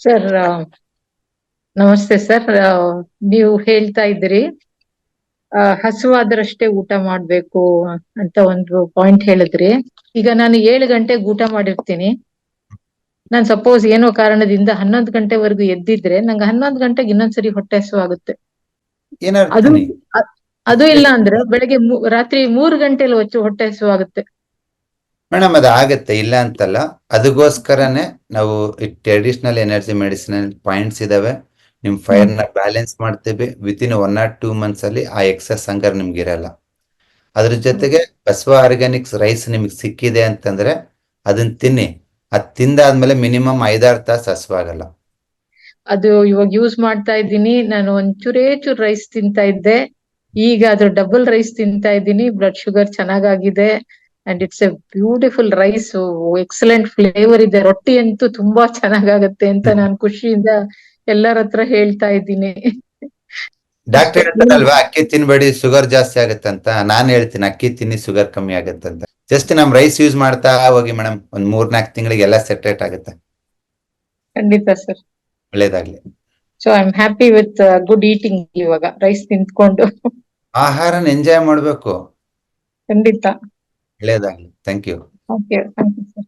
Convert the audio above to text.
Sir ನಮಸ್ತೆ sir. ನೀವು ಹೇಳ್ತಾ ಇದ್ರಿ ಹಸುವಾದ್ರಷ್ಟೇ ಊಟ ಮಾಡ್ಬೇಕು ಅಂತ ಒಂದು ಪಾಯಿಂಟ್ ಹೇಳಿದ್ರಿ. ಈಗ ನಾನು ಏಳು ಗಂಟೆಗೆ ಊಟ ಮಾಡಿರ್ತೀನಿ. ನಾನ್ ಸಪೋಸ್ ಏನೋ ಕಾರಣದಿಂದ ಹನ್ನೊಂದು ಗಂಟೆವರೆಗೂ ಎದ್ದಿದ್ರೆ ನಂಗೆ ಹನ್ನೊಂದು ಗಂಟೆಗೆ ಇನ್ನೊಂದ್ಸರಿ ಹೊಟ್ಟೆ ಹಸುವಾಗುತ್ತೆ ಆಗುತ್ತೆ. ಅದು ಅದು ಇಲ್ಲ ಅಂದ್ರೆ ಬೆಳಗ್ಗೆ ರಾತ್ರಿ ಮೂರು ಗಂಟೆಲಿ ಹೊಚ್ಚು ಹೊಟ್ಟೆ ಹಸುವಾಗುತ್ತೆ ಮೇಡಮ್ ಅದು ಆಗತ್ತೆ ಇಲ್ಲ ಅಂತಲ್ಲ. ಅದಕ್ಕೋಸ್ಕರನೇ ನಾವು ಟ್ರೆಡಿಷನಲ್ ಎನರ್ಜಿ ಮೆಡಿಸಿನ್ ಪಾಯಿಂಟ್ಸ್ ಇದಾವೆ. ನಿಮ್ ಫೈರ್ನ ಬ್ಯಾಲೆನ್ಸ್ ಮಾಡ್ತೀವಿ. Within one or two months ಅಲ್ಲಿ ಆ ಎಕ್ಸಸ್ ಹಂಗರ್ ನಿಮ್ಗೆ ಇರಲ್ಲ. ಅದ್ರ ಜೊತೆಗೆ ಬಸವ ಆರ್ಗ್ಯಾನಿಕ್ಸ್ ರೈಸ್ ನಿಮ್ಗೆ ಸಿಕ್ಕಿದೆ ಅಂತಂದ್ರೆ ಅದನ್ನ ತಿನ್ನಿ. ಅದ್ ತಿಂದಾದ್ಮೇಲೆ ಮಿನಿಮಮ್ ಐದಾರು ತಾಸು ಹಸುವಾಗಲ್ಲ. ಅದು ಇವಾಗ ಯೂಸ್ ಮಾಡ್ತಾ ಇದ್ದೀನಿ. ನಾನು ಒಂದ್ ಚೂರೇ ಚೂರ್ ರೈಸ್ ತಿಂತಾ ಇದ್ದೆ. ಈಗ ಅದ್ರ ಡಬಲ್ ರೈಸ್ ತಿಂತಾ ಇದ್ದೀನಿ. ಬ್ಲಡ್ ಶುಗರ್ ಚೆನ್ನಾಗಾಗಿದೆ. And it's a beautiful rice excellent flavour ಇದೆ ರೊಟ್ಟಿ ಅಂತೂ ತುಂಬಾ ಚೆನ್ನಾಗಾಗತ್ತೆ ಅಂತ ನಾನು ಖುಷಿಯಿಂದ ಎಲ್ಲರ ಹತ್ರ ಹೇಳ್ತಾ ಇದ್ದೀನಿ. ಡಾಕ್ಟರ್ ಹೇಳ್ತಾರಲ್ವಾ ಅಕ್ಕಿ ತಿನ್ಬೇಡಿ ಶುಗರ್ ಜಾಸ್ತಿ ಆಗತ್ತಂತ ನಾನ್ ಹೇಳ್ತೀನಿ ಅಕ್ಕಿ ತಿನ್ನಿ ಶುಗರ್ ಕಮ್ಮಿ ಆಗತ್ತಂತ ಜಸ್ಟ್ ನಮ್ ರೈಸ್ ಯೂಸ್ ಮಾಡ್ತಾ ಹೋಗಿ ಮೇಡಮ್ ಒಂದ್ ಮೂರ್ ನಾಲ್ಕು ತಿಂಗಳಿಗೆ ಎಲ್ಲ ಸೆಟ್ರೇಟ್ ಆಗುತ್ತೆ. ಖಂಡಿತ ಸರ್ ಒಳ್ಳೇದಾಗ್ಲಿ. So I am happy with good eating ಇವಾಗ ರೈಸ್ ತಿಂದ್ಕೊಂಡು ಆಹಾರನ ಎಂಜಾಯ್ ಮಾಡ್ಬೇಕು. ಖಂಡಿತ. ಒಳ್ಳೇದಾಗ್ಲಿ thank you okay thank you sir